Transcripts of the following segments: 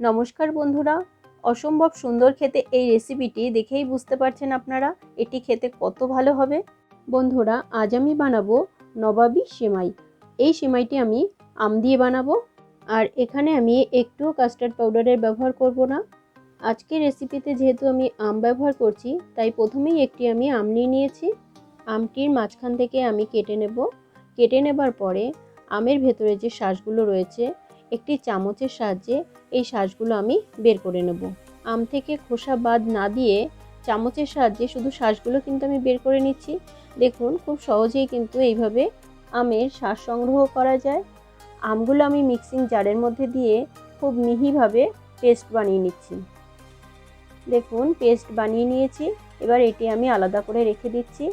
নমস্কার বন্ধুরা। অসম্ভব সুন্দর খেতে এই রেসিপিটি দেখেই বুঝতে পারছেন আপনারা এটি খেতে কত ভালো হবে। বন্ধুরা, আজ আমি বানাবো নবাবী সেমাই। এই সেমাইটি আমি আম দিয়ে বানাবো। আর এখানে আমি একটুও কাস্টার্ড পাউডারের ব্যবহার করব না। আজকের রেসিপিতে যেহেতু আমি আম ব্যবহার করছি, তাই প্রথমেই একটি আমি আম নিয়ে নিয়েছি। আমটির মাঝখান থেকে আমি কেটে নেব। কেটে নেবার পরে আমের ভেতরে যে শ্বাসগুলো রয়েছে একটি চামচের সাহায্যে এই শ্বাসগুলো আমি বের করে নেব। আম থেকে খোসা বাদ না দিয়ে চামচের সাহায্যে শুধু শ্বাসগুলো কিন্তু আমি বের করে নিচ্ছি। দেখুন, খুব সহজেই কিন্তু এইভাবে আমের শ্বাস সংগ্রহ করা যায়। আমগুলো আমি মিক্সিং জারের মধ্যে দিয়ে খুব মিহিভাবে পেস্ট বানিয়ে নিচ্ছি। দেখুন, পেস্ট বানিয়ে নিয়েছি। এবার এটি আমি আলাদা করে রেখে দিচ্ছি।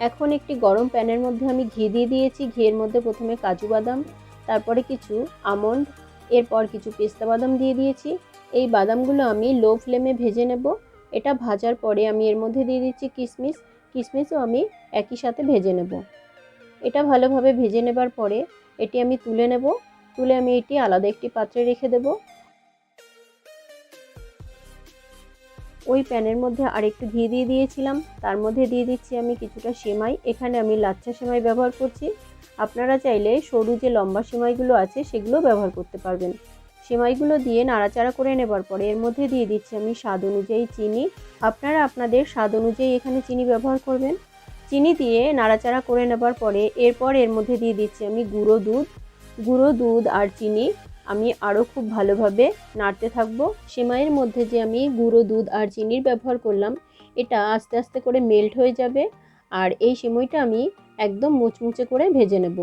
এখন একটি গরম প্যানের মধ্যে আমি ঘি দিয়ে দিয়েছি। ঘিয়ের মধ্যে প্রথমে কাজু বাদাম তারপরে কিছু আমন্ড, এরপর কিছু পেস্তা বাদাম দিয়ে দিয়েছি। এই বাদামগুলো আমি লো ফ্লেমে ভেজে নেব। এটা ভাজার পরে আমি এর মধ্যে দিয়ে দিচ্ছি কিশমিশ কিশমিশও আমি একই সাথে ভেজে নেব। এটা ভালোভাবে ভেজে নেবার পরে এটি আমি তুলে নেব। তুলে আমি এটি আলাদা একটি পাত্রে রেখে দেব। ওই প্যানের মধ্যে আরেকটু ঘি দিয়ে দিয়েছিলাম। তার মধ্যে দিয়ে দিচ্ছি আমি কিছুটা সেমাই। এখানে আমি লাচ্ছা সেমাই ব্যবহার করছি। আপনারা চাইলে সরু যে লম্বা সেমাইগুলো আছে, সেগুলো ব্যবহার করতে পারবেন। সেমাইগুলো দিয়ে নাড়াচাড়া করে নেবার পরে এর মধ্যে দিয়ে দিচ্ছি আমি স্বাদ অনুযায়ী চিনি। আপনারা আপনাদের স্বাদ অনুযায়ী এখানে চিনি ব্যবহার করবেন। চিনি দিয়ে নাড়াচাড়া করে নেবার পরে এরপর এর মধ্যে দিয়ে দিচ্ছি আমি গুঁড়ো দুধ। গুঁড়ো দুধ আর চিনি। আমি আরও খুব ভালোভাবে নাড়তে থাকব। সেমাইয়ের মধ্যে যে আমি গুঁড়ো দুধ আর চিনির ব্যবহার করলাম, এটা আস্তে আস্তে করে মেল্ট হয়ে যাবে আর এই সেমাইটা আমি একদম মুচমুচে করে ভেজে নেব।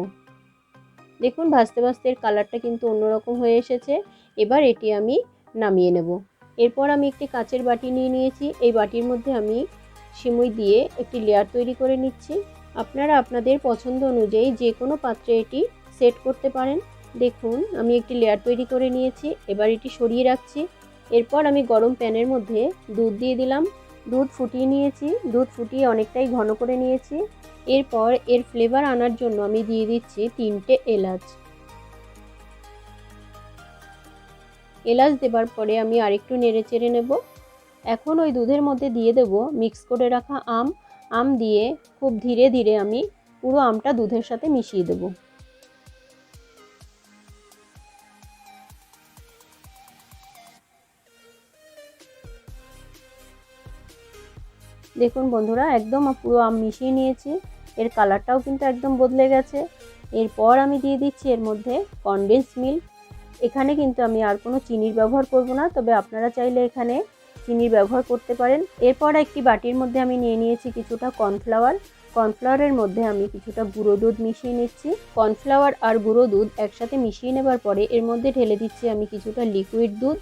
দেখুন, ভাজতে ভাজতে এর কালারটা কিন্তু অন্যরকম হয়ে এসেছে। এবার এটি আমি নামিয়ে নেব। এরপর আমি একটি কাচের বাটি নিয়ে নিয়েছি। এই বাটির মধ্যে আমি সিমুই দিয়ে একটি লেয়ার তৈরি করে নিচ্ছি। আপনারা আপনাদের পছন্দ অনুযায়ী যে কোনো পাত্রে এটি সেট করতে পারেন। দেখুন, আমি একটি লেয়ার তৈরি করে নিয়েছি, এবার এটি সরিয়ে রাখছি। এরপর আমি গরম প্যানের মধ্যে দুধ দিয়ে দিলাম। দুধ ফুটিয়ে নিয়েছি, দুধ ফুটিয়ে অনেকটাই ঘন করে নিয়েছি। এরপর এর ফ্লেভার আনার জন্য আমি দিয়ে দিচ্ছি তিনটে এলাচ। এলাচ দেবার পরে আমি আরেকটু নেড়ে চেড়ে নেব। এখন ওই দুধের মধ্যে দিয়ে দেব মিক্স করে রাখা আম। আম দিয়ে খুব ধীরে ধীরে আমি পুরো আমটা দুধের সাথে মিশিয়ে দেব। দেখুন বন্ধুরা, একদম পুরো আম মিশিয়ে নিয়েছি। এর কালারটাও কিন্তু একদম বদলে গেছে। এরপর আমি দিয়ে দিচ্ছি এর মধ্যে কনডেন্স মিল্ক এখানে কিন্তু আমি আর কোনো চিনির ব্যবহার করব না, তবে আপনারা চাইলে এখানে চিনির ব্যবহার করতে পারেন। এরপর একটি বাটির মধ্যে আমি নিয়ে নিয়েছি কিছুটা কর্নফ্লাওয়ার কর্নফ্লাওয়ারের মধ্যে আমি কিছুটা গুঁড়ো দুধ মিশিয়ে নিচ্ছি। কর্নফ্লাওয়ার আর গুঁড়ো দুধ একসাথে মিশিয়ে নেবার পরে এর মধ্যে ঢেলে দিচ্ছি আমি কিছুটা লিকুইড দুধ।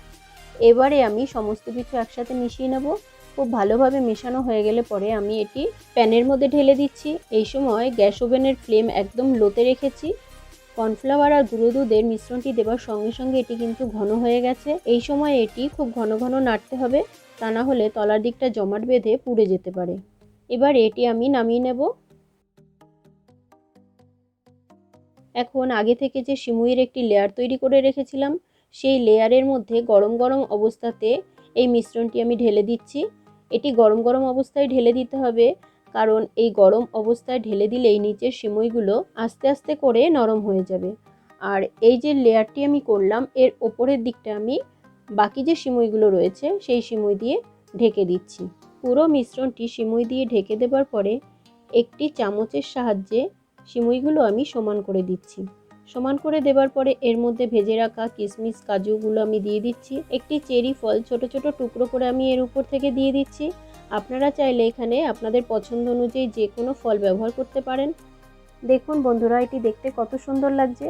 এবারে আমি সমস্ত কিছু একসাথে মিশিয়ে নেব। খুব ভালোভাবে মেশানো হয়ে গেলে পরে আমি এটি প্যানের মধ্যে ঢেলে দিচ্ছি। এই সময় গ্যাস ওভেনের ফ্লেম একদম লোতে রেখেছি। কর্নফ্লাওয়ার আর গুঁড়ো দুধের মিশ্রণটি দেওয়ার সঙ্গে সঙ্গে এটি কিন্তু ঘন হয়ে গেছে। এই সময় এটি খুব ঘন ঘন নাড়তে হবে, তা না হলে তলার দিকটা জমাট বেঁধে পুড়ে যেতে পারে। এবার এটি আমি নামিয়ে নেব। এখন আগে থেকে যে সিমুইয়ের একটি লেয়ার তৈরি করে রেখেছিলাম, সেই লেয়ারের মধ্যে গরম গরম অবস্থাতে এই মিশ্রণটি আমি ঢেলে দিচ্ছি। এটি গরম গরম অবস্থায় ঢেলে দিতে হবে। কারণ এই গরম অবস্থায় ঢেলে দিলেই নিচের সিমইগুলো আস্তে আস্তে করে নরম হয়ে যাবে। আর এই যে লেয়ারটি আমি করলাম, এর ওপরের দিকটা আমি বাকি যে সিমইগুলো রয়েছে, সেই সিমই দিয়ে ঢেকে দিচ্ছি। পুরো মিশ্রণটি সিমই দিয়ে ঢেকে দেবার পরে একটি চামচের সাহায্যে সিমইগুলো আমি সমান করে দিচ্ছি। সমান করে দেবার পরে এর মধ্যে ভেজে রাখা কিশমিশ কাজুগুলো আমি দিয়ে দিচ্ছি। একটি চেরি ফল ছোট ছোট টুকরো করে আমি এর উপর থেকে দিয়ে দিচ্ছি। আপনারা চাইলে এখানে আপনাদের পছন্দ অনুযায়ী যে কোনো ফল ব্যবহার করতে পারেন। দেখুন বন্ধুরা, এটি দেখতে কত সুন্দর লাগছে।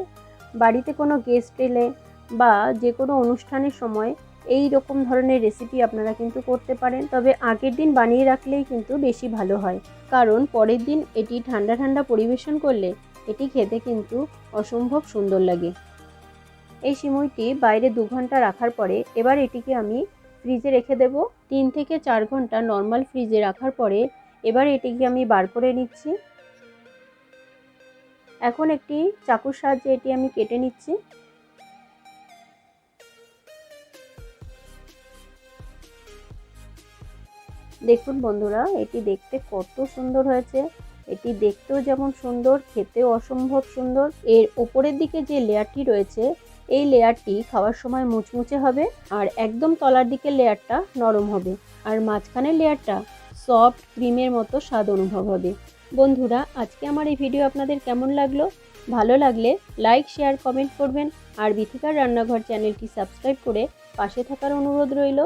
বাড়িতে কোনো গেস্ট এলে বা যে কোনো অনুষ্ঠানের সময় এই রকম ধরনের রেসিপি আপনারা কিন্তু করতে পারেন। তবে আগের দিন বানিয়ে রাখলেই কিন্তু বেশি ভালো হয়। কারণ পরের দিন এটি ঠান্ডা ঠান্ডা পরিবেশন করলে এটি খেতে কিন্তু অসম্ভব সুন্দর লাগে। এই সিমুইটি বাইরে দু ঘণ্টা রাখার পরে এবার এটিকে আমি ফ্রিজে রেখে দেব। তিন থেকে চার ঘণ্টা নর্মাল ফ্রিজে রাখার পরে এবার এটিকে আমি বার করে নিচ্ছি। এখন একটি চাকুর সাহায্যে এটি আমি কেটে নিচ্ছি। দেখুন বন্ধুরা, এটি দেখতে কত সুন্দর হয়েছে। এটি দেখতেও যেমন সুন্দর, খেতেও অসম্ভব সুন্দর। এর ওপরের দিকে যে লেয়ারটি রয়েছে, এই লেয়ারটি খাওয়ার সময় মুচমুচে হবে আর একদম তলার দিকের লেয়ারটা নরম হবে আর মাঝখানের লেয়ারটা সফট ক্রিমের মতো স্বাদ অনুভব হবে। বন্ধুরা, আজকে আমার এই ভিডিও আপনাদের কেমন লাগল? ভালো লাগলে লাইক, শেয়ার, কমেন্ট করবেন আর বিথিকার রান্নাঘর চ্যানেলটি সাবস্ক্রাইব করে পাশে থাকার অনুরোধ রইল।